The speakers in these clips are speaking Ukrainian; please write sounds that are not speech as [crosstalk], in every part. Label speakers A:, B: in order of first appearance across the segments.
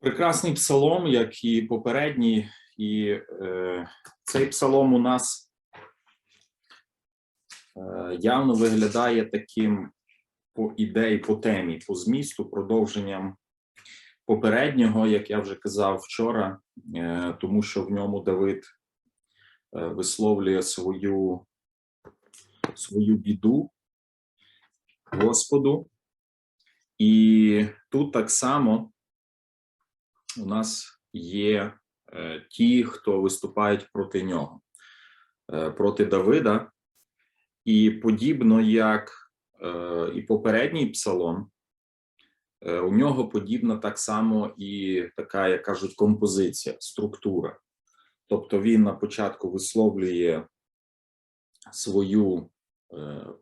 A: Прекрасний псалом, як і попередній, і е, цей псалом у нас е, явно виглядає таким по ідеї, по темі, по змісту, продовженням попереднього, як я вже казав вчора, е, тому що в ньому Давид е, висловлює свою, свою біду Господу. І тут так само у нас є е, ті, хто виступають проти нього, е, проти Давида, і подібно як е, і попередній псалом, у нього подібна так само і така, як кажуть, композиція, структура. Тобто він на початку висловлює свою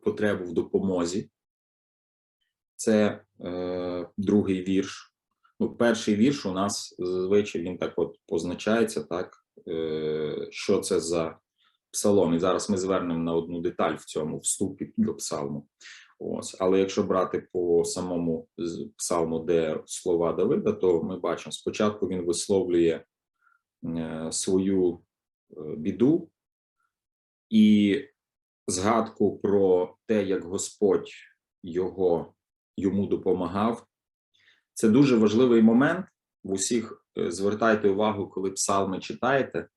A: потребу в допомозі. Це е, другий вірш. Ну, перший вірш у нас зазвичай він так от позначається, так е, що це за псалом. І зараз ми звернемо на одну деталь в цьому вступі до псалму. Ось, але якщо брати по самому псалму, де слова Давида, то ми бачимо, спочатку він висловлює е, свою е, біду і згадку про те, як Господь його йому допомагав. Це дуже важливий момент. В усіх е, звертайте увагу, коли псалми читаєте,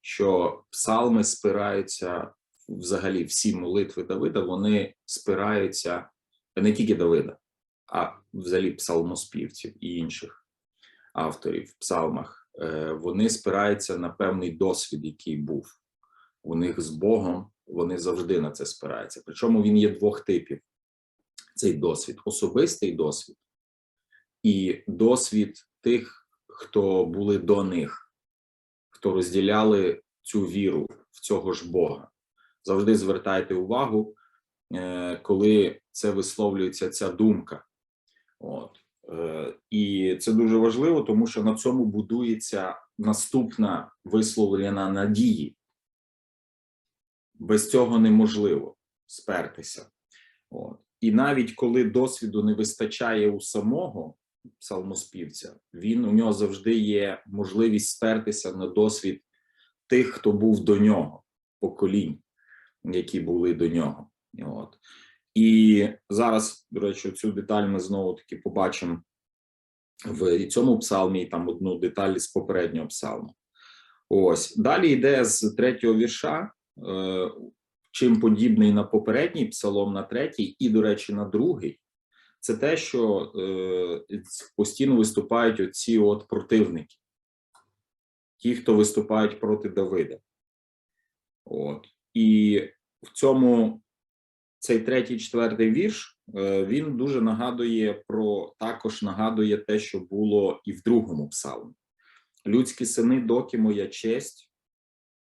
A: що псалми спираються взагалі всі молитви Давида, вони спираються не тільки Давида, а взагалі псалмоспівців і інших авторів в псалмах. Е, Вони спираються на певний досвід, який був у них з Богом. Вони завжди на це спираються. Причому він є двох типів: цей досвід особистий досвід і досвід тих, хто були до них, хто розділяли цю віру в цього ж Бога. Завжди звертайте увагу, е, коли це висловлюється ця думка. От. Е, І це дуже важливо, тому що на цьому будується наступна висловлена надії. Без цього неможливо спертися. От. І навіть коли досвіду не вистачає у самого псалмоспівця, він у нього завжди є можливість спертися на досвід тих, хто був до нього, поколінь, які були до нього. От. І зараз, до речі, цю деталь ми знову таки побачимо в цьому псалмі, і там одну деталь з попереднього псалму. Ось далі йде з третього вірша. Е, чим подібний на попередній псалом, на третій, і, до речі, на другий, це те, що е, постійно виступають оці от противники, ті, хто виступають проти Давида. От. І в цьому цей третій, четвертий вірш е, він дуже нагадує про також нагадує те, що було і в другому псалмі. Людські сини, доки моя честь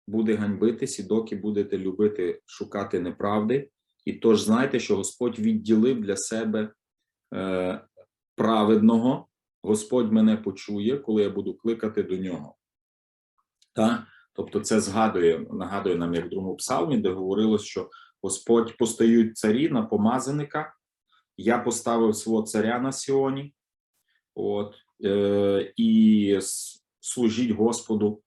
A: буде ганьбитись, і доки будете любити шукати неправди. І тож знайте, що Господь відділив для себе праведного, Господь мене почує, коли я буду кликати до нього. Та? Тобто, це згадує, нагадує нам, як в другому псалмі, де говорилось, що Господь постають царі на помазаника, я поставив свого царя на Сіоні, от, е, і служіть Господу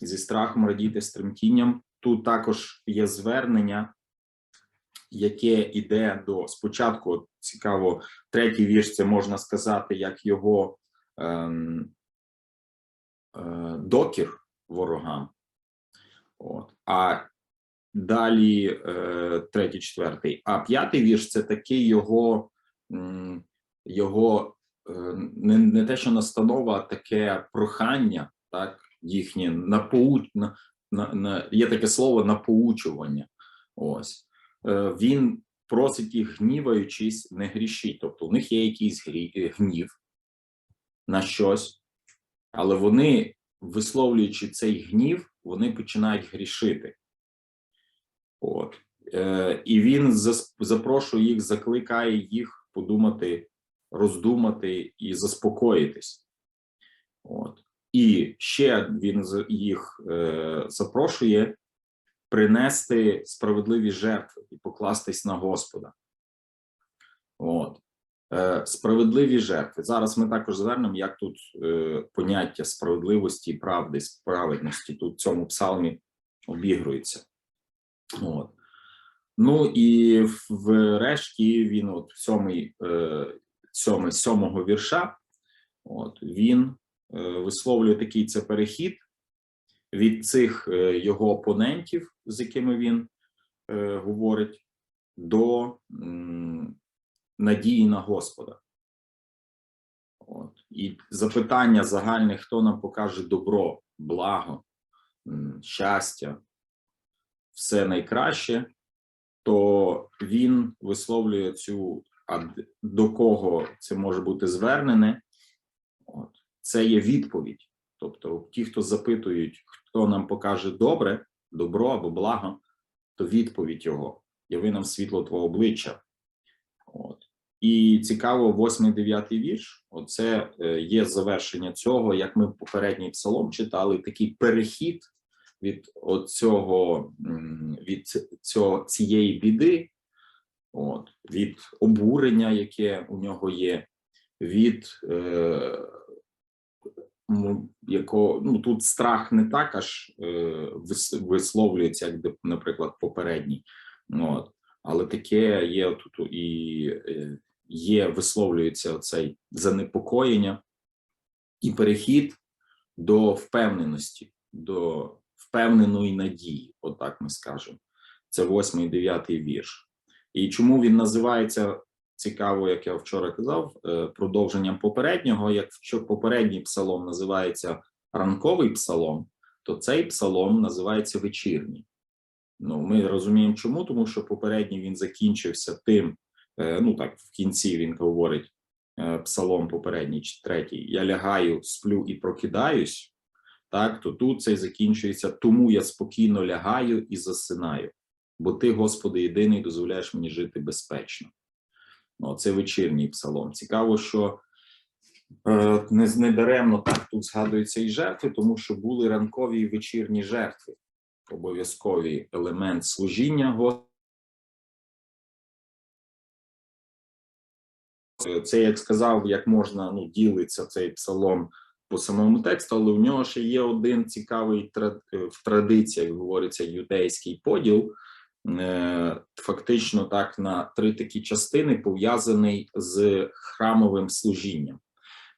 A: зі страхом радіти з тремтінням. Тут також є звернення, яке йде до спочатку. Цікаво, третій вірш це можна сказати, як його ем, е, докір ворогам. От. А далі е, третій, четвертий. А п'ятий вірш це такий його, його е, не, не те, що настанова, а таке прохання, так, їхнє напоу... на, на, є таке слово напоучування. Ось Е, він просить їх, гніваючись, не грішіть. Тобто, у них є якийсь е, гнів на щось, але вони, висловлюючи цей гнів, вони починають грішити. От. Е, і він запрошує їх, закликає їх подумати, роздумати і заспокоїтись. От. І ще він їх е, запрошує принести справедливі жертви і покластись на Господа. От. Е, Справедливі жертви. Зараз ми також звернемо, як тут е, поняття справедливості, правди, справедності тут в цьому псалмі обігрується. От. Ну і врешті він, от сьомий, е, сьомий, сьомого вірша, от він е, висловлює такий це перехід від цих е, його опонентів, з якими він е, говорить, до надії на Господа. От. І запитання загальне, хто нам покаже добро, благо, щастя, все найкраще, то він висловлює цю, а до кого це може бути звернене, от, це є відповідь. Тобто, ті, хто запитують, хто нам покаже добре, добро або благо, то відповідь його яви нам світло твого обличчя. От. І цікаво, восьмий дев'ятий вірш. Оце е, є завершення цього, як ми попередній псалом читали, такий перехід від цього від цього цієї біди, от від обурення, яке у нього є, від е, ну, якого ну тут страх не так аж е, висловлюється, як наприклад, попередній. Ну, От. Але таке є тут і е, є, висловлюється цей занепокоєння і перехід до впевненості, до впевненої надії, отак ми скажемо. Це восьмий, дев'ятий вірш. І чому він називається цікаво, як я вчора казав, е, продовженням попереднього. Якщо попередній псалом називається ранковий псалом, то цей псалом називається вечірній. Ну, ми розуміємо, чому, тому що попередній він закінчився тим, е, ну так, в кінці він говорить е, псалом попередній чи третій: Я лягаю, сплю і прокидаюсь. Так, то тут цей закінчується, тому я спокійно лягаю і засинаю, бо ти, Господи, єдиний дозволяєш мені жити безпечно. Ну, це вечірній псалом. Цікаво, що е, не, даремно так тут згадуються і жертви, тому що були ранкові і вечірні жертви обов'язковий елемент служіння Господу. Це, як сказав, як можна ну, ділиться цей псалом по самому тексту, але в нього ще є один цікавий е, в традиціях, говориться, юдейський поділ. Е, Фактично так на три такі частини пов'язаний з храмовим служінням.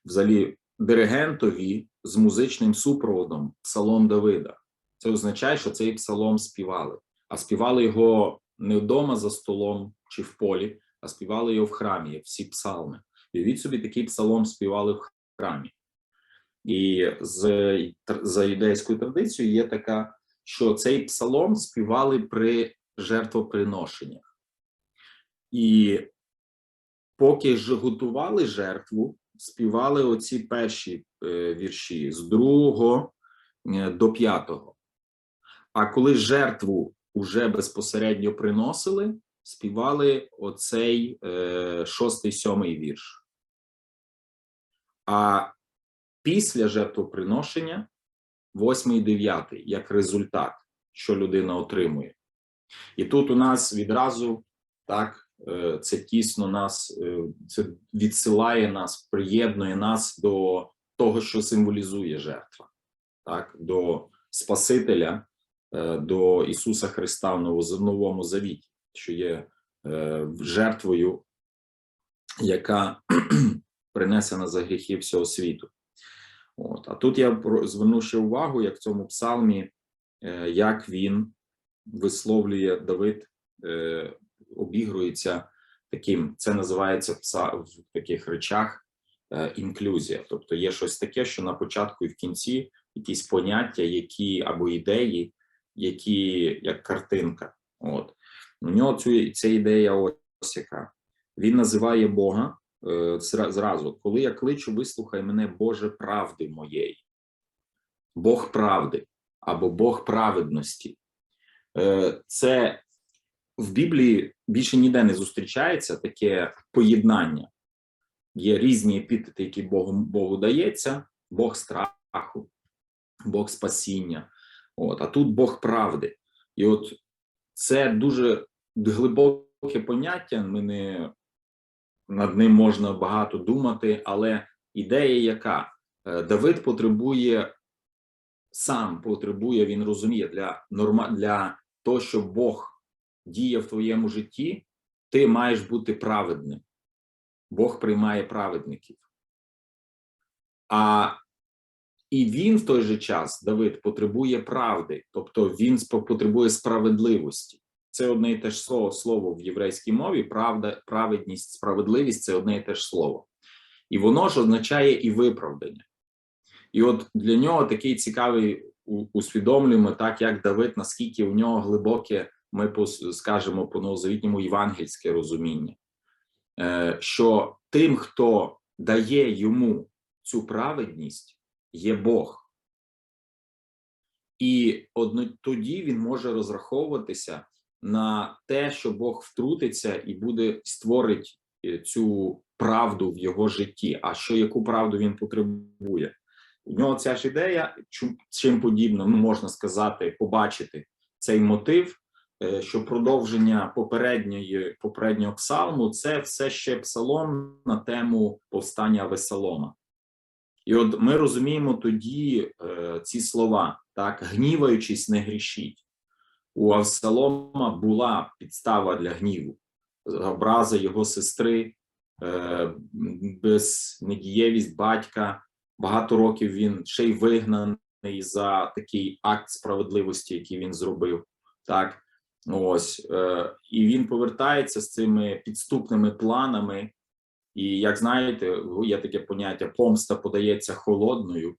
A: Взагалі, диригентові з музичним супроводом Псалом Давида. Це означає, що цей псалом співали, а співали його не вдома за столом чи в полі, а співали його в храмі, всі псалми. Від собі такий псалом співали в храмі. І з, за юдейською традицією є така, що цей псалом співали при жертвоприношеннях. І поки ж готували жертву, співали оці перші е, вірші з другого е, до п'ятого. А коли жертву вже безпосередньо приносили, співали оцей е, шостий сьомий вірш. А після жертвоприношення восьмий дев'ятий як результат, що людина отримує. І тут у нас відразу так е, це тісно нас, е, це відсилає нас, приєднує нас до того, що символізує жертва, так, до Спасителя, е, до Ісуса Христа в Новому Завіті, що є жертвою, яка [clears throat] принесена за гріхи всього світу. От. А тут я про- зверну ще увагу, як в цьому псалмі, як він висловлює Давид, е, обігрується таким, це називається в таких речах е, інклюзія. Тобто є щось таке, що на початку і в кінці якісь поняття, які або ідеї, які як картинка. От у нього цю ця ідея ось яка. Він називає Бога е, зразу, коли я кличу, вислухай мене, Боже правди моєї, Бог правди або Бог праведності. Е, Це в Біблії більше ніде не зустрічається таке поєднання. Є різні епітети, які Богу, Богу дається: Бог страху, Бог спасіння. От, а тут Бог правди. І от це дуже глибоке поняття. Ми не над ним можна багато думати, але ідея яка? Е, Давид потребує сам потребує, він розуміє для норма для того, щоб Бог діє в твоєму житті, ти маєш бути праведним. Бог приймає праведників. А і він в той же час, Давид, потребує правди, тобто він потребує справедливості. Це одне і те ж слово, слово в єврейській мові. Правда, праведність, справедливість це одне і те ж слово. І воно ж означає і виправдання. І от для нього такий цікавий усвідомлюємо, так як Давид, наскільки у нього глибоке, ми скажемо по новозавітньому євангельське розуміння, е, що тим, хто дає йому цю праведність, є Бог. І одно, тоді він може розраховуватися на те, що Бог втрутиться і буде створить е, цю правду в його житті. А що яку правду він потребує? У нього ця ж ідея, чим подібно, ну можна сказати, побачити цей мотив, е, що продовження попередньої попереднього псалму це все ще псалом на тему повстання Весолома. І от ми розуміємо тоді е, ці слова, так, гніваючись, не грішіть. У Авсалома була підстава для гніву, образа його сестри, е, безнедієвість батька. Багато років він ще й вигнаний за такий акт справедливості, який він зробив. Так, ось е, і він повертається з цими підступними планами. І як знаєте, є таке поняття помста подається холодною.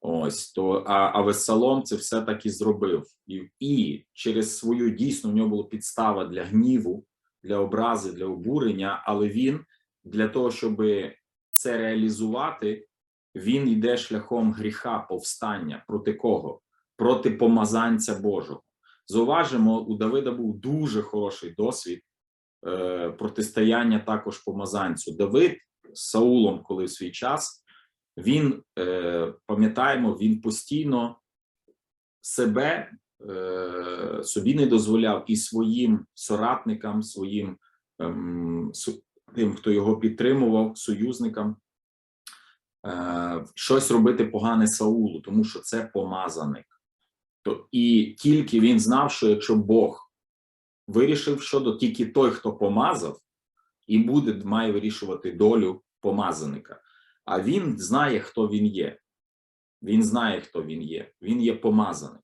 A: Ось то а, а Весалом це все таки зробив, і, і через свою дійсно в нього була підстава для гніву, для образи, для обурення. Але він для того, щоб це реалізувати, він йде шляхом гріха повстання проти кого? Проти помазанця Божого. Зауважимо, у Давида був дуже хороший досвід е, протистояння також помазанцю. Давид з Саулом, коли в свій час, він е, пам'ятаємо, він постійно себе е, собі не дозволяв і своїм соратникам, своїм су- тим, хто його підтримував, союзникам. Е, щось робити погане Саулу, тому що це помазаник. То і тільки він знав, що якщо Бог вирішив щодо тільки той, хто помазав, і буде має вирішувати долю помазаника. А він знає, хто він є. Він знає, хто він є. Він є помазаник.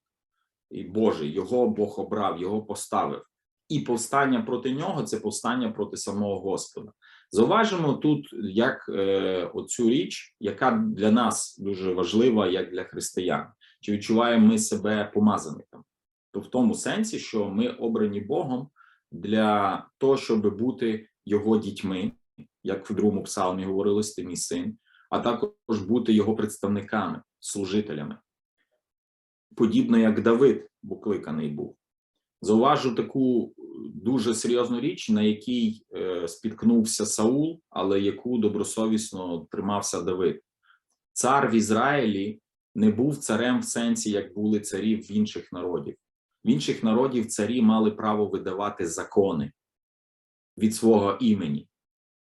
A: І Божий, його Бог обрав, його поставив. І повстання проти нього це повстання проти самого Господа. Зауважимо тут як е, оцю річ, яка для нас дуже важлива, як для християн. Чи відчуваємо ми себе помазаником? То в тому сенсі, що ми обрані Богом для того, щоб бути його дітьми, як в другому псалмі говорилось, ти мій син, а також бути його представниками, служителями. Подібно як Давид покликаний був. Зауважу таку дуже серйозну річ, на якій е, спіткнувся Саул, але яку добросовісно тримався Давид. Цар в Ізраїлі не був царем в сенсі, як були царі в інших народів. В інших народів царі мали право видавати закони від свого імені.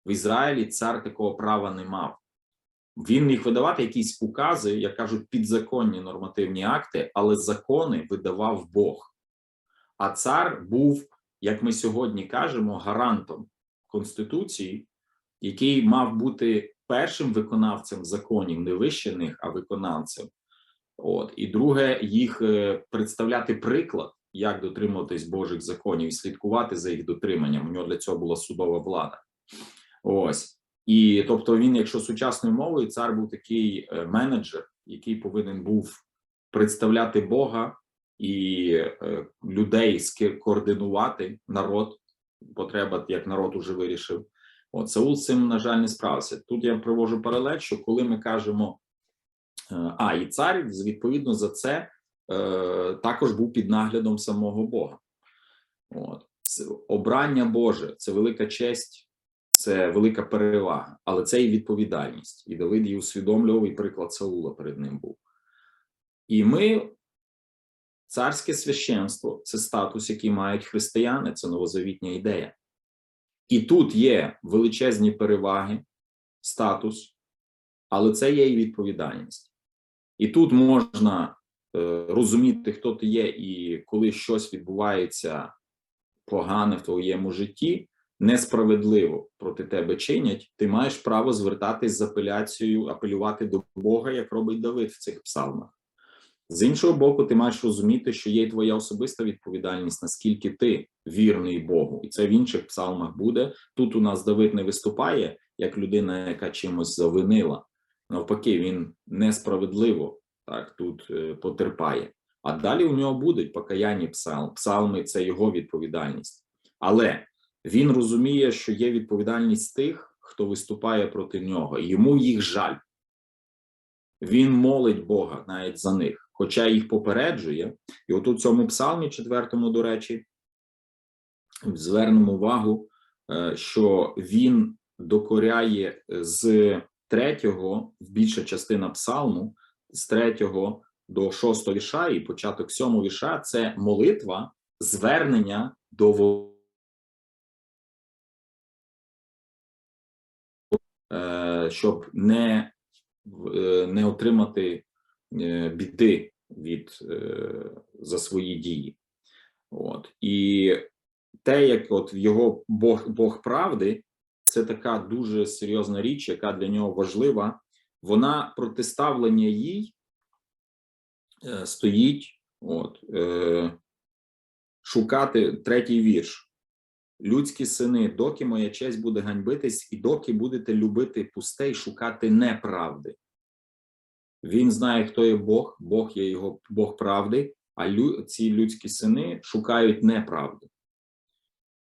A: В Ізраїлі цар такого права не мав. Він міг видавати якісь укази, як кажуть, підзаконні нормативні акти, але закони видавав Бог. А цар був, як ми сьогодні кажемо, гарантом Конституції, який мав бути першим виконавцем законів, не вище них, а виконавцем. От і друге, їх е, представляти приклад, як дотримуватись Божих законів і слідкувати за їх дотриманням. У нього для цього була судова влада. Ось і тобто, він, якщо сучасною мовою, цар був такий е, менеджер, який повинен був представляти Бога і е, людей координувати народ. Потреба, як народ уже вирішив. От Саул з цим, на жаль, не справився. Тут я привожу паралель, що коли ми кажемо, е, а і цар відповідно за це е, також був під наглядом самого Бога. От обрання Боже це велика честь, це велика перевага, але це і відповідальність. І Давид її усвідомлював, і приклад Саула перед ним був. І ми, царське священство, це статус, який мають християни, це новозавітня ідея. І тут є величезні переваги, статус, але це є і відповідальність. І тут можна е, розуміти, хто ти є, і коли щось відбувається погане в твоєму житті, несправедливо проти тебе чинять, ти маєш право звертатись з апеляцією, апелювати до Бога, як робить Давид в цих псалмах. З іншого боку, ти маєш розуміти, що є твоя особиста відповідальність, наскільки ти вірний Богу, і це в інших псалмах буде. Тут у нас Давид не виступає як людина, яка чимось завинила. Навпаки, він несправедливо так тут е, потерпає. А далі у нього будуть покаянні псалми. Псалми це його відповідальність. Але він розуміє, що є відповідальність тих, хто виступає проти нього, йому їх жаль. Він молить Бога навіть за них, хоча їх попереджує. І от у цьому псалмі, четвертому, до речі, звернемо увагу, е, що він докоряє з третього, більша частина псалму, з третього до шостого віша і початок сьомого віша це молитва, звернення до е, щоб не, е, не отримати біди від е, за свої дії. От і те, як от його Бог, Бог правди, це така дуже серйозна річ, яка для нього важлива. Вона протиставлення їй е, стоїть, от е, шукати третій вірш. Людські сини, доки моя честь буде ганьбитись, і доки будете любити пусте й шукати неправди. Він знає, хто є Бог, Бог є його Бог правди, а лю, ці людські сини шукають неправди.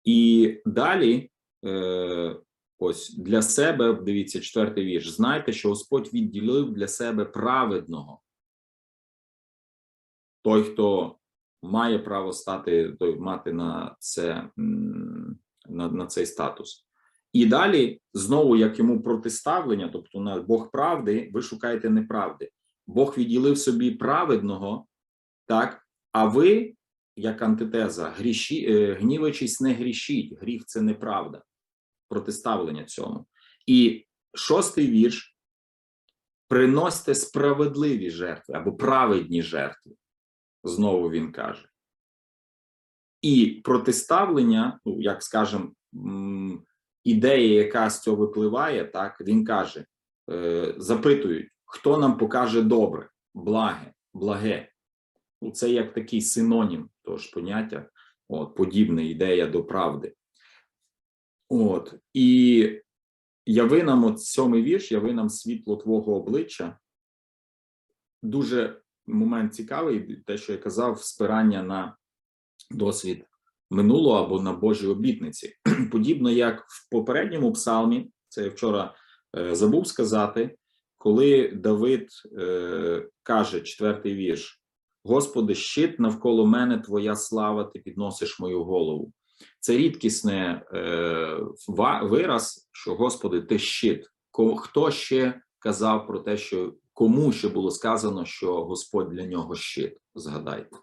A: І далі, е, ось для себе, дивіться, четвертий вірш. Знайте, що Господь відділив для себе праведного. Той, хто має право стати, той мати на це на, на цей статус. І далі знову як йому протиставлення, тобто на Бог правди, ви шукаєте неправди. Бог відділив собі праведного, так, а ви, як антитеза, гріші, е, не грішіть. Гріх це неправда. Протиставлення цьому. І шостий вірш: приносьте справедливі жертви або праведні жертви. Знову він каже. І протиставлення, ну як скажемо, ідея, яка з цього випливає, так він каже: е, запитують, хто нам покаже добре, благе, благе. Ну, це як такий синонім того ж поняття, от, подібна ідея до правди. От, і яви нам от сьомий вірш, яви нам світло твого обличчя. Дуже момент цікавий, те, що я казав, спирання на досвід минулого або на Божі обітниці. [clears throat] Подібно як в попередньому псалмі, це я вчора е, забув сказати, коли Давид е, каже, четвертий вірш: Господи, щит навколо мене, Твоя слава, ти підносиш мою голову. Це рідкісне е, вираз, що Господи, ти щит. Хто ще казав про те, що кому ще було сказано, що Господь для нього щит? Згадайте.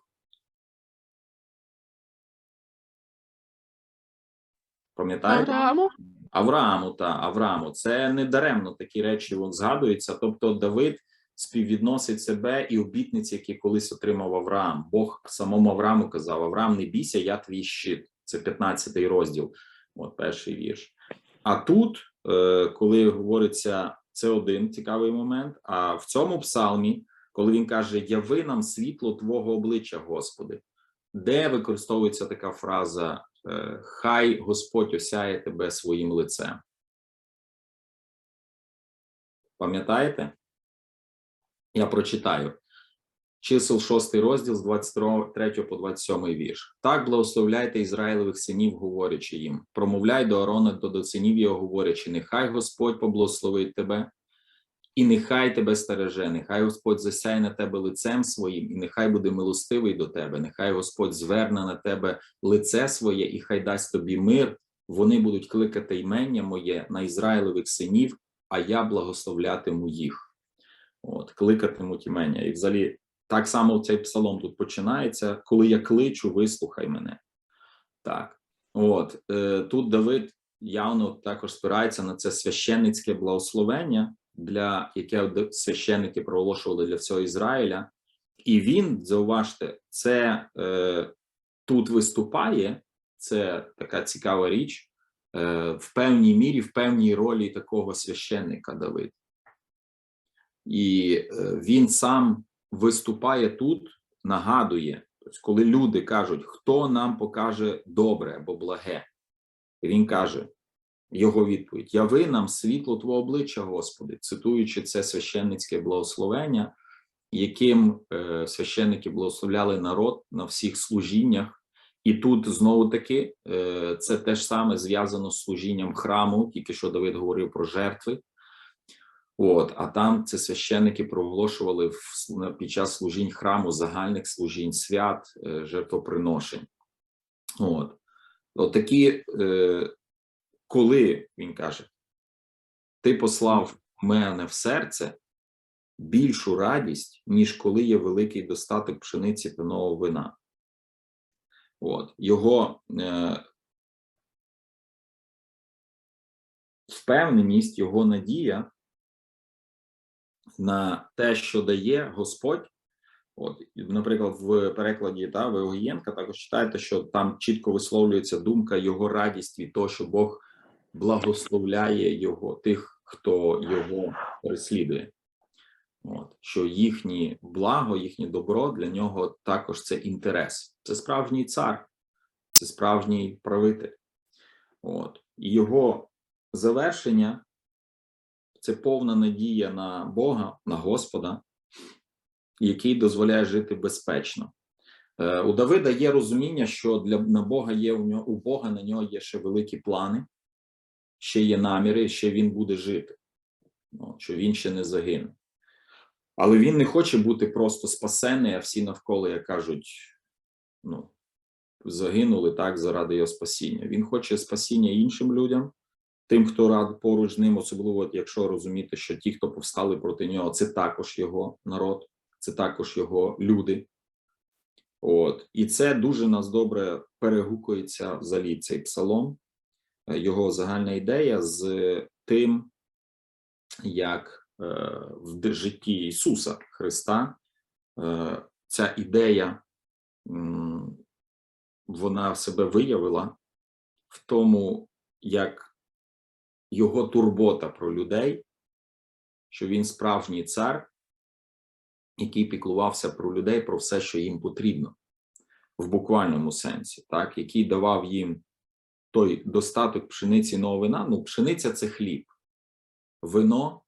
A: Пам'ятаєте?
B: Аврааму?
A: Аврааму та Аврааму. Це не даремно такі речі от згадуються. Тобто, Давид співвідносить себе і обітниці, які колись отримав Авраам. Бог самому Аврааму казав: Авраам, не бійся, я твій щит. Це 15-й розділ, от перший вірш. А тут, е, коли говориться, це один цікавий момент. А в цьому псалмі, коли він каже: Яви нам світло Твого обличчя, Господи, де використовується така фраза Хай Господь осяє тебе своїм лицем. Пам'ятаєте? Я прочитаю. Чисел 6 розділ з 23 по 27 вірш. Так благословляйте Ізраїлевих синів, говорячи їм. Промовляй до Арона до, до синів його, говорячи, нехай Господь поблагословить тебе, і нехай тебе стереже, нехай Господь засяє на тебе лицем своїм, і нехай буде милостивий до тебе, нехай Господь зверне на тебе лице своє, і хай дасть тобі мир. Вони будуть кликати ймення моє на Ізраїлевих синів, а я благословлятиму їх. От, кликатимуть імення. І взагалі так само цей псалом тут починається, коли я кличу, вислухай мене. Так, от е, тут Давид явно також спирається на це священницьке благословення, для яке священники проголошували для всього Ізраїля. І він, зауважте, це е, тут виступає. Це така цікава річ е, в певній мірі, в певній ролі такого священника Давид. І е, він сам виступає тут, нагадує, тобто, коли люди кажуть, хто нам покаже добре або благе, він каже, його відповідь: Яви нам світло Твого обличчя, Господи, цитуючи це священницьке благословення, яким е, священники благословляли народ на всіх служіннях. І тут знову таки е, це теж саме зв'язано з служінням храму, тільки що Давид говорив про жертви. От, а там це священники проголошували в, під час служінь храму, загальних служінь, свят, е, жертвоприношень. От. Отакі, е, коли він каже, ти послав мене в серце більшу радість, ніж коли є великий достаток пшениці пивного вина. От, його е, впевненість, його надія на те, що дає Господь. От, наприклад, в перекладі та Веогієнка також читаєте, що там чітко висловлюється думка його радість від того, що Бог благословляє його тих, хто його переслідує. От, що їхнє благо, їхнє добро для нього також це інтерес. Це справжній цар, це справжній правитель. От, і його завершення це повна надія на Бога, на Господа, який дозволяє жити безпечно. Е, У Давида є розуміння, що для на Бога є у нього у Бога на нього є ще великі плани, ще є наміри, ще він буде жити, От, що він ще не загине. Але він не хоче бути просто спасений, а всі навколо, як кажуть, ну, загинули так заради його спасіння. Він хоче спасіння іншим людям, тим, хто рад поруч з ним, особливо якщо розуміти, що ті, хто повстали проти нього, це також його народ, це також його люди. От і це дуже нас добре перегукується взагалі цей псалом, його загальна ідея з тим, як е, в житті Ісуса Христа е, ця ідея вона себе виявила в тому, як його турбота про людей, що він справжній цар, який піклувався про людей, про все, що їм потрібно, в буквальному сенсі, так, який давав їм той достаток пшениці нового вина. Ну, пшениця це хліб, вино,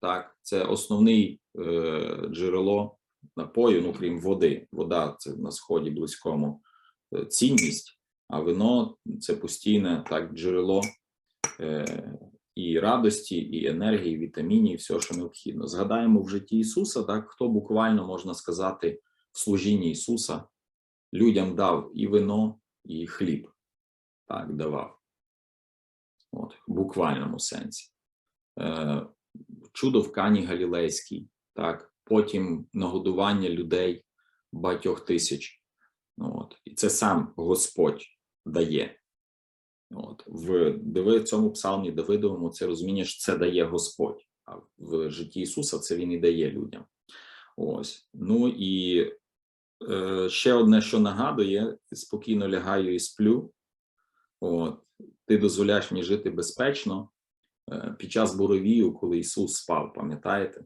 A: так, це основний е, джерело напою, ну крім води. Вода це на сході близькому е, цінність, а вино це постійне так джерело е, і радості, і енергії, і вітамінів, і всього, що необхідно. Згадаємо в житті Ісуса, так хто буквально можна сказати в служінні Ісуса людям дав і вино, і хліб. Так, давав. От, в буквальному сенсі. Е, чудо в Кані Галілейській, так, потім нагодування людей багатьох тисяч. От, і це сам Господь дає. От, в диви, цьому псалмі Давидовому це розуміння, що це дає Господь, а в житті Ісуса це Він і дає людям. Ось. Ну і е, ще одне, що нагадує: спокійно лягаю і сплю. От, ти дозволяєш мені жити безпечно е, під час буровію, коли Ісус спав, пам'ятаєте?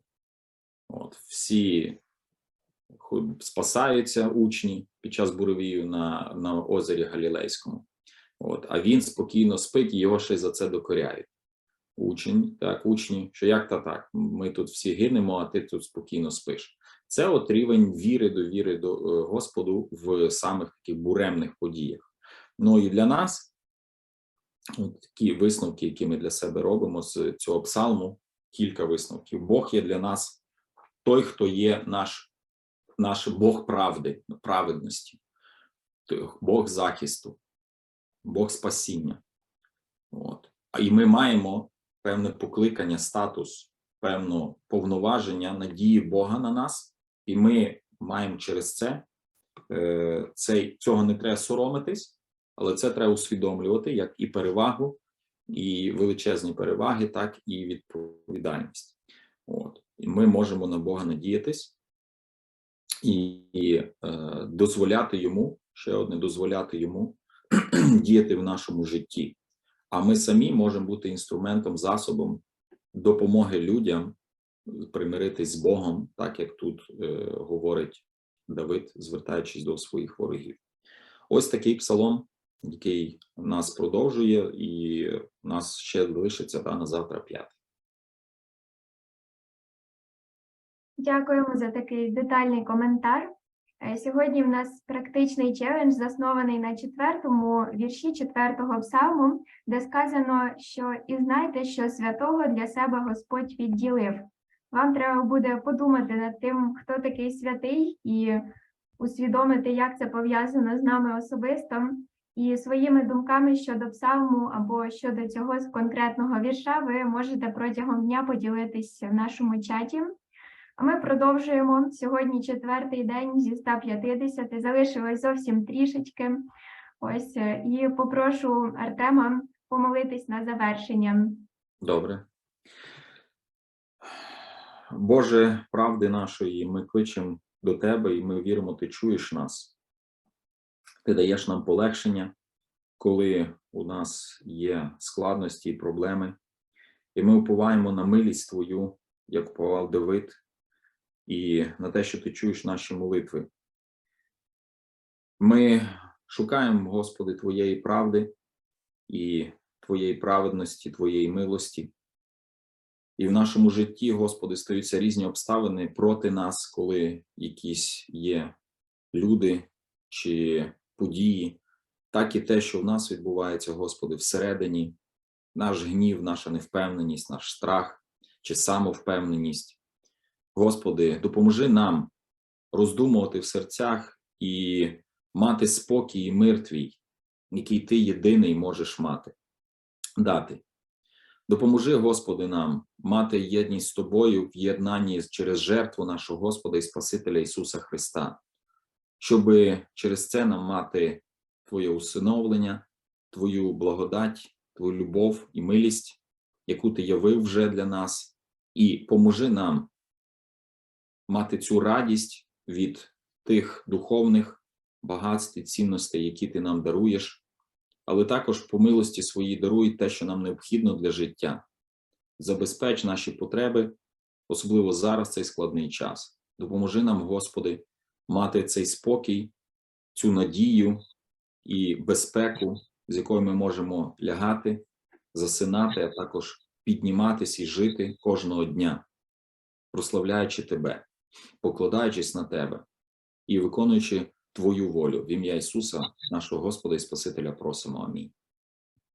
A: От, всі спасаються учні під час буровію на, на озері Галілейському. От, а він спокійно спить і його ще за це докоряють. Учень, так, учні, що як та так, ми тут всі гинемо, а ти тут спокійно спиш. Це от рівень віри, довіри до е, Господу в самих таких буремних подіях. Ну і для нас такі висновки, які ми для себе робимо з цього псалму, кілька висновків. Бог є для нас той, хто є наш, наш Бог правди, праведності, Бог захисту, Бог спасіння. От. І ми маємо певне покликання, статус, певне повноваження, надії Бога на нас, і ми маємо через це, е, цей, цього не треба соромитись, але це треба усвідомлювати як і перевагу, і величезні переваги, так і відповідальність. От і ми можемо на Бога надіятись і, і е, дозволяти йому ще одне дозволяти йому [clears throat] діяти в нашому житті. А ми самі можемо бути інструментом, засобом допомоги людям примиритись з Богом, так як тут е, говорить Давид, звертаючись до своїх ворогів. Ось такий псалом, який нас продовжує, і у нас ще лишиться та на завтра п'ятий.
B: Дякуємо за такий детальний коментар. Е, Сьогодні в нас практичний челендж, заснований на четвертому вірші четвертого псалму, де сказано, що і знайте, що святого для себе Господь відділив. Вам треба буде подумати над тим, хто такий святий, і усвідомити, як це пов'язано з нами особисто. І своїми думками щодо псалму або щодо цього конкретного вірша ви можете протягом дня поділитись в нашому чаті. А ми продовжуємо сьогодні четвертий день зі 150, залишилось зовсім трішечки. Ось е, і попрошу Артема помолитись на завершення.
A: Добре. Боже, правди нашої, ми кличемо до Тебе, і ми віримо, Ти чуєш нас. Ти даєш нам полегшення, коли у нас є складності і проблеми, і ми уповаємо на милість Твою, як уповав Давид, і на те, що ти чуєш наші молитви. Ми шукаємо, Господи, Твоєї правди і Твоєї праведності, Твоєї милості. І в нашому житті, Господи, стаються різні обставини проти нас, коли якісь є люди чи події, так і те, що в нас відбувається, Господи, всередині, наш гнів, наша невпевненість, наш страх чи самовпевненість. Господи, допоможи нам роздумувати в серцях і мати спокій і мир Твій, який Ти єдиний можеш мати, дати. Допоможи, Господи, нам мати єдність з Тобою в єднанні через жертву нашого Господа і Спасителя Ісуса Христа, щоб через це нам мати Твоє усиновлення, Твою благодать, Твою любов і милість, яку Ти явив вже для нас, і поможи нам мати цю радість від тих духовних багатств і цінностей, які ти нам даруєш, але також по милості своїй даруй те, що нам необхідно для життя. Забезпеч наші потреби, особливо зараз цей складний час. Допоможи нам, Господи, мати цей спокій, цю надію і безпеку, з якою ми можемо лягати, засинати, а також підніматись і жити кожного дня, прославляючи Тебе покладаючись на тебе і виконуючи Твою волю в ім'я Ісуса, нашого Господа і Спасителя, просимо. Амінь.